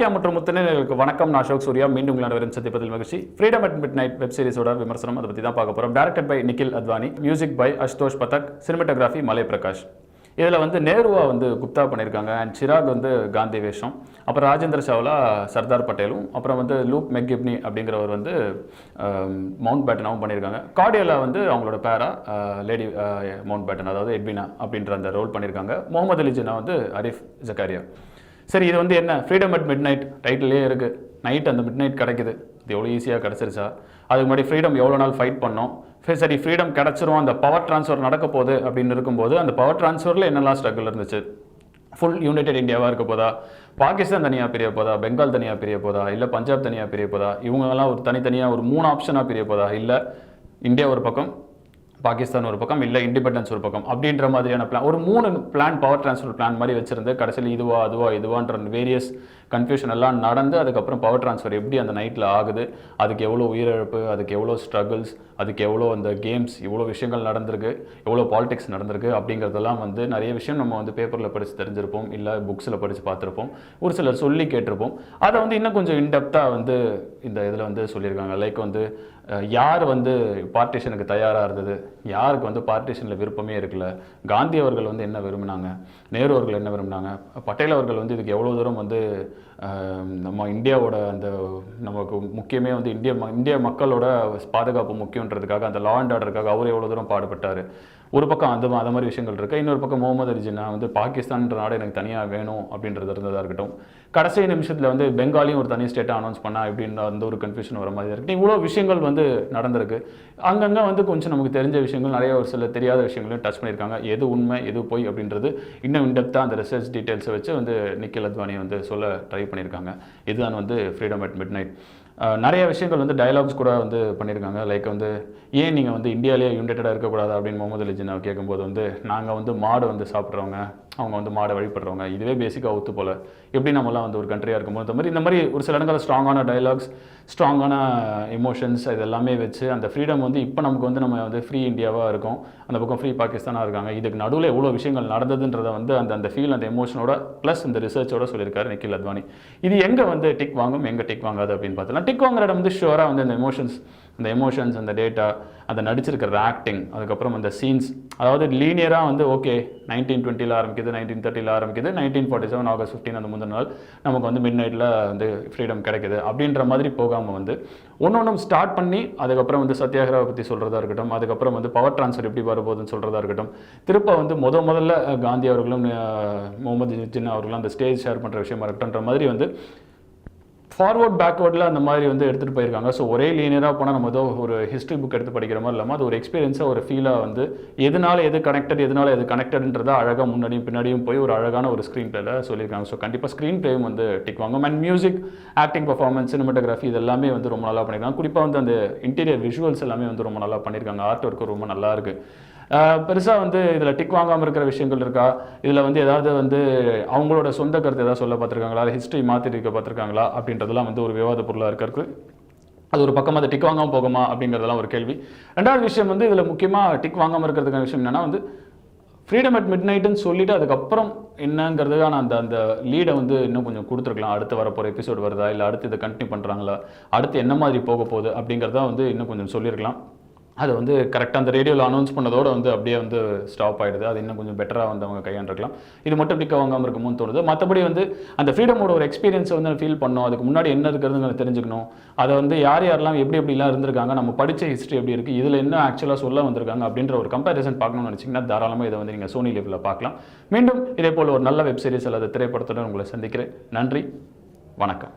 சாணக்கியா மற்றும் முத்தனர்களுக்கு வணக்கம். நான் அசோக் சூர்யா. மீண்டும் உங்களோட வரும் சந்திப்பதில் மகிழ்ச்சி. Freedom at mid night web சீரிஸோட விமர்சனம். அதை பற்றி தான் பார்க்க போகிறோம் directed by Nikkhil Advani music by Ashutosh Pathak cinematography மலை பிரகாஷ் இதில் வந்து நேருவா வந்து குப்தா பண்ணியிருக்காங்க அண்ட் சிராக் வந்து காந்தி வேஷம். அப்புறம் ராஜேந்திர சாவ்லா சர்தார் பட்டேலும். அப்புறம் வந்து லூக் மெக்கிப்னி அப்படிங்கிறவர் வந்து மவுண்ட் பேட்டனாவும் பண்ணியிருக்காங்க கார்டியலா வந்து அவங்களோட பேரா லேடி மவுண்ட் பேட்டன் அதாவது எட்வினா அப்படின்ற அந்த ரோல் பண்ணியிருக்காங்க முகமது அலி ஜின்னா வந்து அரிஃப் ஜக்காரியா சரி இது வந்து என்ன? ஃப்ரீடம் அட் மிட் நைட் டைட்டிலே இருக்குது நைட் அந்த மிட் நைட் கிடைக்குது. இது எவ்வளோ ஈஸியாக கிடச்சிருச்சா? அதுக்கு முன்னாடி ஃப்ரீடம் எவ்வளோ நாள் ஃபைட் பண்ணோம்? சரி, சரி ஃப்ரீடம் கிடச்சிரும். அந்த பவர் ட்ரான்ஸ்ஃபர் நடக்க போகுது அப்படின்னு இருக்கும்போது அந்த பவர் ட்ரான்ஸ்ஃபரில் என்னெல்லாம் ஸ்ட்ரகிள் இருந்துச்சு? ஃபுல் யுனைடெட் இந்தியாவாக இருக்க போதா? பாகிஸ்தான் தனியாக பிரிய போதா? பெங்கால் தனியாக பிரிய போதா? இல்லை பஞ்சாப் தனியாக பிரிய போதா? இவங்கெல்லாம் ஒரு தனித்தனியாக ஒரு மூணு ஆப்ஷனாக பிரிய போதா? இல்லை இந்தியா ஒரு பக்கம் பாகிஸ்தான் ஒரு பக்கம் இல்லை இண்டிபெண்டன்ஸ் ஒரு பக்கம். அப்படின்ற மாதிரியான பிளான் ஒரு மூணு பிளான் பவர் ட்ரான்ஸ்ஃபர் பிளான் மாதிரி வச்சிருந்து கடைசியில் இதுவா அதுவா இதுவான்ற வேரியஸ் கன்ஃபியூஷன் எல்லாம் நடந்து அதுக்கப்புறம் பவர் ட்ரான்ஸ்ஃபர் எப்படி அந்த நைட்டில் ஆகுது அதுக்கு எவ்வளோ உயிரிழப்பு அதுக்கு எவ்வளோ ஸ்ட்ரகிள்ஸ் அதுக்கு எவ்வளோ அந்த கேம்ஸ் இவ்வளோ விஷயங்கள் நடந்திருக்கு எவ்வளோ பாலிடிக்ஸ் நடந்திருக்கு அப்படிங்கிறதெல்லாம் வந்து நிறைய விஷயம் நம்ம வந்து பேப்பரில் படித்து தெரிஞ்சிருப்போம் இல்லை புக்ஸில் படித்து பார்த்துருப்போம். ஒரு சிலர் சொல்லி கேட்டிருப்போம். அதை வந்து இன்னும் கொஞ்சம் இன்டெப்த்தாக வந்து இந்த இதில் வந்து சொல்லியிருக்காங்க. லைக் வந்து யார் வந்து பார்ட்டிஷனுக்கு தயாராக இருந்தது? யாருக்கு வந்து பார்ட்டிஷனில் விருப்பமே இருக்கல? காந்தி அவர்கள் வந்து என்ன விரும்பினாங்க? நேரு அவர்கள் என்ன விரும்பினாங்க? பட்டேல் அவர்கள் வந்து இதுக்கு எவ்வளோ தூரம் வந்து நம்ம இந்தியாவோட அந்த நமக்கு முக்கியமே வந்து இந்திய ம- இந்திய மக்களோட பாதுகாப்பு முக்கியன்றதுக்காக அந்த லா அண்ட் ஆர்டருக்காக அவர் எவ்வளோ தூரம் பாடுபட்டார். ஒரு பக்கம் அந்த அந்த மாதிரி விஷயங்கள் இருக்குது இன்னொரு பக்கம் முகமது அலி ஜின்னா வந்து பாகிஸ்தான்ன்ற நாடு எனக்கு தனியாக வேணும் அப்படின்றது இருந்ததாக இருக்கட்டும். கடைசி நிமிஷத்தில் வந்து பெங்காலியும் ஒரு தனி ஸ்டேட்டை அனௌன்ஸ் பண்ணா அப்படின்ற அந்த ஒரு கன்ஃபியூஷன் வர மாதிரி இருக்குது இவ்வளோ விஷயங்கள் வந்து நடந்திருக்கு. அங்கங்கே வந்து கொஞ்சம் நமக்கு தெரிஞ்ச விஷயங்கள் நிறைய ஒரு சில தெரியாத விஷயங்களையும் டச் பண்ணியிருக்காங்க. எது உண்மை எது பொய் அப்படின்றது இன்னும் இன்டெப்த்தாக அந்த ரிசர்ச் டீட்டெயில்ஸை வச்சு வந்து நிக்கில் அத்வானி வந்து சொல்ல ட்ரை பண்ணியிருக்காங்க. இதுதான் வந்து ஃப்ரீடம் அட் மிட் நைட் நிறைய விஷயங்கள் வந்து டயலாக்ஸ் கூட வந்து பண்ணியிருக்காங்க. லைக் வந்து ஏன் நீங்கள் வந்து இந்தியாவிலேயே யுனைடெடாக இருக்கக்கூடாது அப்படின்னு முகமது அலி ஜின்னா கேட்கும்போது வந்து நாங்கள் வந்து மாடு வந்து சாப்பிட்றவங்க அவங்க வந்து மாடை வழிபடுறவங்க இதுவே பேசிக்காக ஒத்து போல. எப்படி நம்மலாம் வந்து ஒரு கண்ட்ரியாக இருக்கும்போது இந்த மாதிரி இந்த மாதிரி ஒரு சில இடங்களில் ஸ்ட்ராங்கான டயலாக்ஸ் ஸ்ட்ராங்கான எமோஷன்ஸ் இது எல்லாமே வச்சு அந்த ஃப்ரீடம் வந்து இப்போ நமக்கு வந்து நம்ம வந்து ஃப்ரீ இந்தியாவாக இருக்கும். அந்த பக்கம் ஃப்ரீ பாகிஸ்தானாக இருக்காங்க. இதுக்கு நடுவில் எவ்வளோ விஷயங்கள் நடந்ததுன்றதை வந்து அந்த அந்த ஃபீல் அந்த எமோஷனோட ப்ளஸ் இந்த ரிசர்ச்சோட சொல்லியிருக்காரு நிக்கில் அத்வானி. இது எங்கே வந்து டிக் வாங்கும் எங்கே டிக் வாங்காது அப்படின்னு பார்த்தோம்னா டிக் இடம் வந்து ஷுவராக வந்து அந்த எமோஷன்ஸ் அந்த எமோஷன்ஸ் அந்த டேட்டா அந்த நடிச்சிருக்கிற ஆக்டிங் அதுக்கப்புறம் அந்த சீன்ஸ் அதாவது லீனியராக வந்து ஓகே நைன்டீன் டுவெண்ட்டியில் ஆரம்பிக்குது நைன்டீன் தேர்ட்டியில் ஆரம்பிக்குது nineteen forty seven August fifteen அந்த முந்தின நாள் நமக்கு வந்து மிட் நைட்டில் வந்து ஃப்ரீடம் கிடைக்குது. அப்படின்ற மாதிரி போகாமல் வந்து ஒன்று ஒன்றும் ஸ்டார்ட் பண்ணி அதுக்கப்புறம் வந்து சத்தியாகிரக பற்றி சொல்கிறதா இருக்கட்டும் அதுக்கப்புறம் வந்து பவர் ட்ரான்ஸ்ஃபர் எப்படி வரப்போகுதுன்னு சொல்கிறதா இருக்கட்டும் திருப்ப வந்து முத முதல்ல காந்தி அவர்களும் முகமது ஜின்னா அவர்களும் அந்த ஸ்டேஜ் ஷேர் பண்ணுற விஷயமா இருக்கட்டும்ன்ற மாதிரி வந்து ஃபார்வர்ட் பேக்வர்டில் அந்த மாதிரி வந்து எடுத்துகிட்டு போயிருக்காங்க. ஸோ ஒரே லீனியராக போனால் நம்ம ஏதோ ஒரு ஹிஸ்ட்ரி புக் எடுத்து படிக்கிற மாதிரி இல்லாமல் அது ஒரு எக்ஸ்பீரியன்ஸாக ஒரு ஃபீலாக வந்து எதனால எது கனெக்டட் எதனால எது கனெக்டட்ன்றதை அழகாக முன்னாடியும் பின்னாடியும் போய் ஒரு அழகான ஒரு ஸ்க்ரீன் பிளேல சொல்லியிருக்காங்க. ஸோ கண்டிப்பாக ஸ்க்ரீன் பிளேயும் வந்து டிக் வாங்கும். And music acting performance cinematography இது எல்லாமே வந்து ரொம்ப நல்லா பண்ணியிருக்காங்க. குறிப்பாக வந்து அந்த இன்டீரியர் விஷுவல்ஸ் எல்லாமே வந்து ரொம்ப நல்லா பண்ணியிருக்காங்க. ஆர்ட் ஒர்க்கு ரொம்ப நல்லா இருக்குது பெருசாக வந்து இதில் டிக் வாங்காமல் இருக்கிற விஷயங்கள் இருக்கா? இதில் வந்து ஏதாவது வந்து அவங்களோட சொந்த கருத்து ஏதாவது சொல்ல பார்த்துருக்காங்களா? அதை ஹிஸ்ட்ரி மாற்றிருக்க பார்த்துருக்காங்களா? அப்படின்றதெல்லாம் வந்து ஒரு விவாத பொருளாக இருக்கிறது. அது ஒரு பக்கமாக அதை டிக் வாங்காமல் போகுமா? அப்படிங்கிறதெல்லாம் ஒரு கேள்வி. ரெண்டாவது விஷயம் வந்து இதில் முக்கியமாக டிக் வாங்காமல் இருக்கிறதுக்கான விஷயம் என்னன்னா வந்து ஃப்ரீடம் அட் மிட் நைட்டுன்னு சொல்லிட்டு அதுக்கப்புறம் என்னங்கிறதுக்கான அந்த அந்த லீடை வந்து இன்னும் கொஞ்சம் கொடுத்துருக்கலாம். அடுத்து வரப்போகிற எபிசோடு வருதா? இல்லை அடுத்து இதை கண்டினியூ பண்ணுறாங்களா அடுத்து என்ன மாதிரி போக போகுது? அப்படிங்கிறதா வந்து இன்னும் கொஞ்சம் சொல்லியிருக்கலாம். அது வந்து கரெக்டாக அந்த ரேடியோவில் அனௌன்ஸ் பண்ணதோட வந்து அப்படியே வந்து ஸ்டாப் ஆகிடுது அது இன்னும் கொஞ்சம் பெட்டராக வந்து அவங்க கையாண்டிருக்கலாம். இது மட்டும் டிக்க வாங்காமல் இருக்குமோ தோணுது. மற்றபடி வந்து அந்த ஃப்ரீடமோட ஒரு எக்ஸ்பீரியன்ஸை வந்து ஃபீல் பண்ணோம். அதுக்கு முன்னாடி என்ன இருக்கிறதுங்க தெரிஞ்சுக்கணும். அதை வந்து யார் யாரெல்லாம் எப்படி எப்படிலாம் இருந்திருக்காங்க நம்ம படித்த ஹிஸ்ட்ரி எப்படி இருக்குது இதில் என்ன ஆக்சுவலாக சொல்ல வந்திருக்காங்க அப்படின்ற ஒரு கம்பேரிசன் பார்க்கணும்னு நினச்சிங்கன்னா தாராளமாக இதை வந்து நீங்கள் சோனி லெவலில் பார்க்கலாம். மீண்டும் இதே போல் ஒரு நல்ல வெப்சீரிஸ் அல்லது திரைப்படத்துடன் உங்களை சந்திக்கிறேன். நன்றி. வணக்கம்.